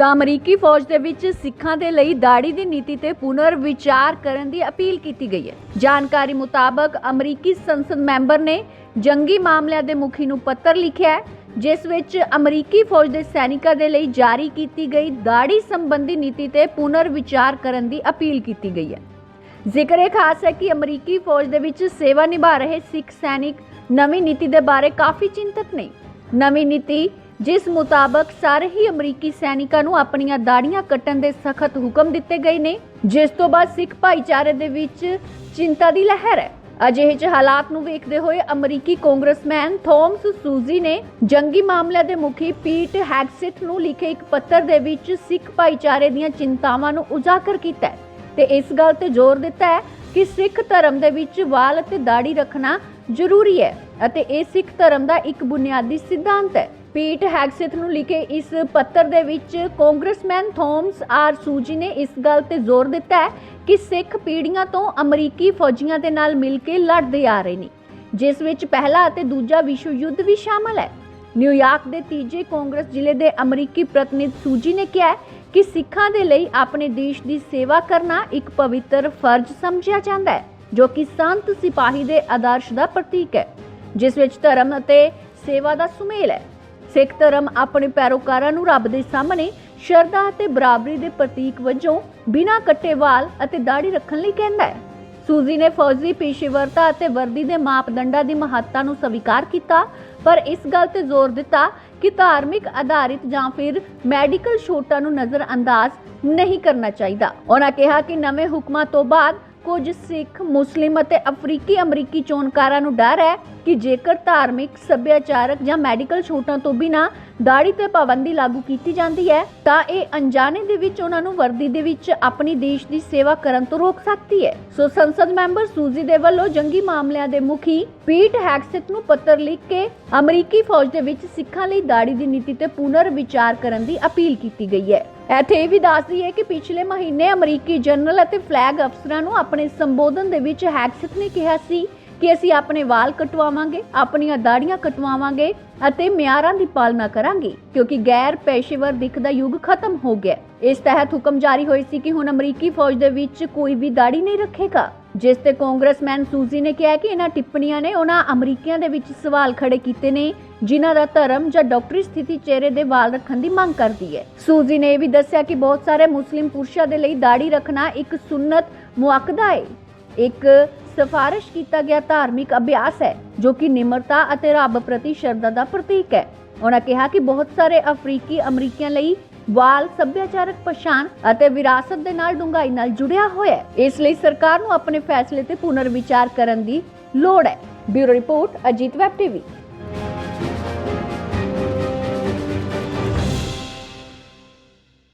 ਤਾਂ ਅਮਰੀਕੀ ਫੌਜ ਦੇ ਵਿੱਚ ਸਿੱਖਾਂ ਦੇ ਲਈ ਦਾੜੀ ਦੀ ਨੀਤੀ ਤੇ ਪੁਨਰ ਵਿਚਾਰ ਕਰਨ ਦੀ ਅਪੀਲ ਕੀਤੀ ਗਈ ਹੈ। ਜਾਣਕਾਰੀ ਮੁਤਾਬਕ ਅਮਰੀਕੀ ਸੰਸਦ ਮੈਂਬਰ ਨੇ ਜੰਗੀ ਮਾਮਲਿਆਂ ਦੇ ਮੁਖੀ ਨੂੰ ਪੱਤਰ ਲਿਖਿਆ ਹੈ, ਜਿਸ ਵਿੱਚ ਅਮਰੀਕੀ ਫੌਜ ਦੇ ਸੈਨਿਕਾਂ ਦੇ ਲਈ ਜਾਰੀ ਕੀਤੀ ਗਈ ਦਾੜੀ ਸੰਬੰਧੀ ਨੀਤੀ ਤੇ ਪੁਨਰ ਵਿਚਾਰ ਕਰਨ ਦੀ ਅਪੀਲ ਕੀਤੀ ਗਈ ਹੈ। ਜ਼ਿਕਰ ਇਹ ਖਾਸ ਹੈ ਕਿ ਅਮਰੀਕੀ ਫੌਜ ਦੇ ਵਿੱਚ ਸੇਵਾ ਨਿਭਾ ਰਹੇ ਸਿੱਖ ਸੈਨਿਕ ਨਵੀਂ ਨੀਤੀ ਦੇ ਬਾਰੇ ਕਾਫੀ ਚਿੰਤਤ ਨੇ। ਨਵੀਂ ਨੀਤੀ ਜਿਸ ਮੁਤਾਬਕ ਸਾਰੇ ਹੀ ਅਮਰੀਕੀ ਸੈਨਿਕਾਂ ਨੂੰ ਆਪਣੀਆਂ ਦਾੜੀਆਂ ਕੱਟਣ ਦੇ ਸਖਤ ਹੁਕਮ ਦਿੱਤੇ ਗਏ ਨੇ, ਜਿਸ ਤੋਂ ਬਾਅਦ ਸਿੱਖ ਭਾਈਚਾਰੇ ਦੇ ਵਿੱਚ ਚਿੰਤਾ ਦੀ ਲਹਿਰ ਹੈ। ਅਜਿਹੇ ਚ ਹਾਲਾਤ ਨੂੰ ਵੇਖਦੇ ਹੋਏ ਅਮਰੀਕੀ ਕਾਂਗਰਸਮੈਨ ਥੋਮਸ ਸੂਜ਼ੀ ਨੇ ਜੰਗੀ ਮਾਮਲਿਆਂ ਦੇ ਮੁਖੀ ਪੀਟ ਹੈਗਸਿਥ ਨੂੰ ਲਿਖੇ ਇੱਕ ਪੱਤਰ ਦੇ ਵਿੱਚ ਸਿੱਖ ਭਾਈਚਾਰੇ ਦੀਆਂ ਚਿੰਤਾਵਾਂ ਨੂੰ ਉਜਾਗਰ ਕੀਤਾ ਹੈ ਤੇ ਇਸ ਗੱਲ ਤੇ ਜ਼ੋਰ ਦਿੱਤਾ ਹੈ ਕਿ ਸਿੱਖ ਧਰਮ ਦੇ ਵਿੱਚ ਵਾਲ ਅਤੇ ਦਾੜੀ ਰੱਖਣਾ ਜ਼ਰੂਰੀ ਹੈ ਅਤੇ ਇਹ ਸਿੱਖ ਧਰਮ ਦਾ ਇੱਕ ਬੁਨਿਆਦੀ ਸਿਧਾਂਤ ਹੈ। ਪੀਟ ਹੈਗਸਿਥ ਨੂੰ ਲਿਖੇ ਇਸ ਪੱਤਰ ਦੇ ਵਿੱਚ ਕਾਂਗਰਸਮੈਨ ਥੋਮਸ ਆਰ ਸੂਜੀ ਨੇ ਇਸ ਗੱਲ ਤੇ ਜ਼ੋਰ ਦਿੱਤਾ ਹੈ ਕਿ ਸਿੱਖ ਪੀੜ੍ਹੀਆਂ ਤੋਂ ਅਮਰੀਕੀ ਫੌਜੀਆਂ ਦੇ ਨਾਲ ਮਿਲ ਕੇ ਲੜਦੇ ਆ ਰਹੇ ਨੇ, ਜਿਸ ਵਿੱਚ ਪਹਿਲਾ ਅਤੇ ਦੂਜਾ ਵਿਸ਼ਵ ਯੁੱਧ ਵੀ ਸ਼ਾਮਲ ਹੈ। ਨਿਊਯਾਰਕ ਦੇ ਤੀਜੇ ਕਾਂਗਰਸ ਜ਼ਿਲ੍ਹੇ ਦੇ ਅਮਰੀਕੀ ਪ੍ਰਤੀਨਿਧ ਸੂਜੀ ਨੇ ਕਿਹਾ ਕਿ ਸਿੱਖਾਂ ਦੇ ਲਈ ਆਪਣੇ ਦੇਸ਼ ਦੀ ਸੇਵਾ ਕਰਨਾ ਇੱਕ ਪਵਿੱਤਰ ਫਰਜ਼ ਸਮਝਿਆ ਜਾਂਦਾ ਹੈ, ਜੋ ਕਿ ਸੰਤ ਸਿਪਾਹੀ ਦੇ ਆਦਰਸ਼ ਦਾ ਪ੍ਰਤੀਕ ਹੈ, ਜਿਸ ਵਿੱਚ ਧਰਮ ਅਤੇ ਸੇਵਾ ਦਾ ਸੁਮੇਲ ਹੈ। ਸਿੱਖ ਧਰਮ ਆਪਣੇ ਪੈਰੋਕਾਰਾਂ ਨੂੰ ਰੱਬ ਦੇ ਸਾਹਮਣੇ ਸ਼ਰਧਾ ਅਤੇ ਬਰਾਬਰੀ ਦੇ ਪ੍ਰਤੀਕ ਵਜੋਂ ਬਿਨਾਂ ਕੱਟੇ ਵਾਲ ਅਤੇ ਦਾੜੀ ਰੱਖਣ ਲਈ ਕਹਿੰਦਾ ਹੈ। ਸੂਜ਼ੀ ਨੇ ਫੌਜੀ ਪੇਸ਼ੇਵਰਤਾ ਅਤੇ ਵਰਦੀ ਦੇ ਮਾਪਦੰਡਾਂ ਦੀ ਮਹੱਤਤਾ ਨੂੰ ਸਵੀਕਾਰ ਕੀਤਾ, ਪਰ ਇਸ ਗੱਲ ਤੇ ਜ਼ੋਰ ਦਿੱਤਾ ਕਿ ਧਾਰਮਿਕ ਆਧਾਰਿਤ ਜਾਂ ਫਿਰ ਮੈਡੀਕਲ ਛੋਟਾਂ ਨੂੰ ਨਜ਼ਰਅੰਦਾਜ਼ ਨਹੀਂ ਕਰਨਾ ਚਾਹੀਦਾ। ਉਹਨਾਂ ਕਿਹਾ ਕਿ ਨਵੇਂ ਹੁਕਮਾਂ ਤੋਂ ਬਾਅਦ ਕੁਝ ਸਿੱਖ, ਮੁਸਲਿਮ ਅਤੇ ਅਫਰੀਕੀ ਅਮਰੀਕੀ ਚੋਣਕਾਰਾਂ ਨੂੰ ਡਰ ਹੈ ਕਿ ਜੇਕਰ ਧਾਰਮਿਕ, ਸੱਭਿਆਚਾਰਕ ਜਾਂ ਮੈਡੀਕਲ ਛੋਟਾਂ ਤੋਂ ਬਿਨਾ ਦਾੜੀ ਤੇ ਪਾਬੰਦੀ ਲਾਗੂ ਕੀਤੀ ਜਾਂਦੀ ਹੈ, ਤਾਂ ਇਹ ਅਣਜਾਣੇ ਦੇ ਵਿੱਚ ਉਹਨਾਂ ਨੂੰ ਵਰਦੀ ਦੇ ਵਿੱਚ ਆਪਣੀ ਦੇਸ਼ ਦੀ ਸੇਵਾ ਕਰਨ ਤੋਂ ਰੋਕ ਸਕਦੀ ਹੈ। ਸੋ ਸੰਸਦ ਮੈਂਬਰ ਸੂਜ਼ੀ ਦੇ ਵੱਲੋਂ ਜੰਗੀ ਮਾਮਲਿਆਂ ਦੇ ਮੁਖੀ ਪੀਟ ਹੈਗਸਿਟ ਨੂੰ ਪੱਤਰ ਲਿਖ ਕੇ ਅਮਰੀਕੀ ਫੌਜ ਦੇ ਵਿੱਚ ਸਿੱਖਾਂ ਲਈ ਦਾੜੀ ਦੀ ਨੀਤੀ ਤੇ ਪੁਨਰ ਵਿਚਾਰ ਕਰਨ ਦੀ ਅਪੀਲ ਕੀਤੀ ਗਈ ਹੈ। ਇੱਥੇ ਇਹ ਵੀ ਦੱਸਦੀ ਹੈ ਕਿ ਪਿਛਲੇ ਮਹੀਨੇ ਅਮਰੀਕੀ ਜਨਰਲ ਅਤੇ ਫਲੈਗ ਅਫਸਰਾਂ ਨੂੰ ਆਪਣੇ ਸੰਬੋਧਨ ਦੇ ਵਿੱਚ ਹੈਗਸਿਟ ਨੇ ਕਿਹਾ ਸੀ ਕਿ ਅਸੀਂ ਆਪਣੇ ਵਾਲ ਕਟਵਾਵਾਂਗੇ, ਆਪਣੀਆਂ ਦਾੜੀਆਂ ਕਟਵਾਵਾਂਗੇ ਅਤੇ ਮਿਆਰਾਂ ਦੀ ਪਾਲਣਾ ਕਰਾਂਗੇ, ਕਿਉਂਕਿ ਗੈਰ ਪੇਸ਼ੇਵਰ ਦਿੱਖ ਦਾ ਯੁੱਗ ਖਤਮ ਹੋ ਗਿਆ ਇਸ ਤਹਿਤ ਹੁਕਮ ਜਾਰੀ ਹੋਈ ਸੀ ਕਿ ਹੁਣ ਅਮਰੀਕੀ ਫੌਜ ਦੇ ਵਿੱਚ ਕੋਈ ਵੀ ਦਾੜੀ ਨਹੀਂ ਰੱਖੇਗਾ, ਜਿਸ ਤੇ ਕਾਂਗਰਸਮੈਨ ਸੂਜ਼ੀ ਨੇ ਕਿਹਾ ਕਿ ਇਹਨਾਂ ਟਿੱਪਣੀਆਂ ਨੇ ਉਹਨਾਂ ਅਮਰੀਕੀਆਂ ਦੇ ਵਿੱਚ ਸਵਾਲ ਖੜੇ ਕੀਤੇ ਨੇ ਜਿਨ੍ਹਾਂ ਦਾ ਧਰਮ ਜਾਂ ਡਾਕਟਰੀ ਸਥਿਤੀ ਚਿਹਰੇ ਦੇ ਵਾਲ ਰੱਖਣ ਦੀ ਮੰਗ ਕਰਦੀ ਹੈ। ਸੂਜ਼ੀ ਨੇ ਇਹ ਵੀ ਦੱਸਿਆ ਕਿ ਬਹੁਤ ਸਾਰੇ ਮੁਸਲਿਮ ਪੁਰਸ਼ਾਂ ਦੇ ਲਈ ਦਾੜੀ ਰੱਖਣਾ ਇੱਕ ਸੁਨਨਤ ਮੁਆਕਦਾ ਹੈ। ਇੱਕ ਸਿਫਾਰਿਸ਼ ਕੀਤਾ ਗਿਆ ਧਾਰਮਿਕ ਅਭਿਆਸ ਹੈ, ਜੋ ਕਿ ਨਿਮਰਤਾ ਅਤੇ ਰੱਬ ਪ੍ਰਤੀ ਸ਼ਰਧਾ ਦਾ ਪ੍ਰਤੀਕ ਹੈ। ਉਹਨਾਂ ਕਿਹਾ ਕਿ ਬਹੁਤ ਸਾਰੇ ਅਫਰੀਕੀ ਅਮਰੀਕੀਆਂ ਲਈ ਵਾਲ ਸੱਭਿਆਚਾਰਕ ਪਛਾਣ ਅਤੇ ਵਿਰਾਸਤ ਦੇ ਨਾਲ ਡੂੰਘਾਈ ਨਾਲ ਜੁੜਿਆ ਹੋਇਆ ਹੈ। ਇਸ ਲਈ ਸਰਕਾਰ ਨੂੰ ਆਪਣੇ ਫੈਸਲੇ ਤੇ ਪੁਨਰ ਵਿਚਾਰ ਕਰਨ ਦੀ ਲੋੜ ਹੈ। Bureau report, Ajit web TV.